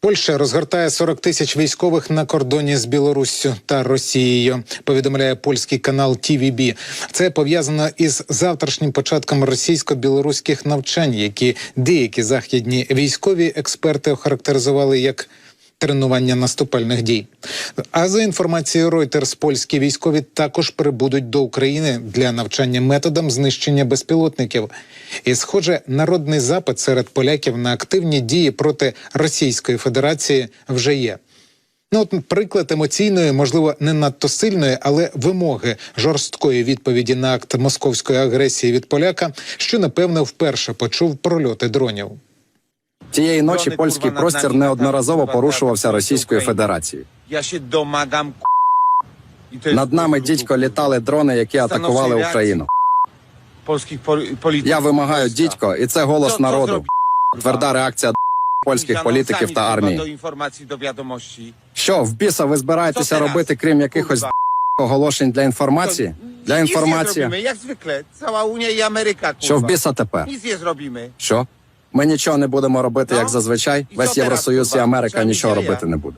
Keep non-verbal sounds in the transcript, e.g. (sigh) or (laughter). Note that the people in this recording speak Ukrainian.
Польща розгортає 40 тисяч військових на кордоні з Білоруссю та Росією. Повідомляє польський канал TVB. Це пов'язано із завтрашнім початком російсько-білоруських навчань, які деякі західні військові експерти охарактеризували як тренування наступальних дій. А за інформацією Reuters, польські військові також прибудуть до України для навчання методам знищення безпілотників. І, схоже, народний запит серед поляків на активні дії проти Російської Федерації вже є. Ну, от приклад емоційної, можливо, не надто сильної, але вимоги жорсткої відповіді на акт московської агресії від поляка, що напевно вперше почув прольоти дронів. Цієї ночі польський простір неодноразово порушувався Російською Федерацією. Я ще домагам Над нами дідько літали дрони, які атакували Україну. Я вимагаю дідько, і це голос народу. Тверда реакція польських політиків та армії. Що в біса ви збираєтеся робити, крім якихось (laughs) оголошень для інформації? Для інформації. як звикle. Cała Unia і Америка. Що в біса тепер? Що? Ми нічого не будемо робити, як Ну, зазвичай. Весь Євросоюз і? Америка нічого робити не буде.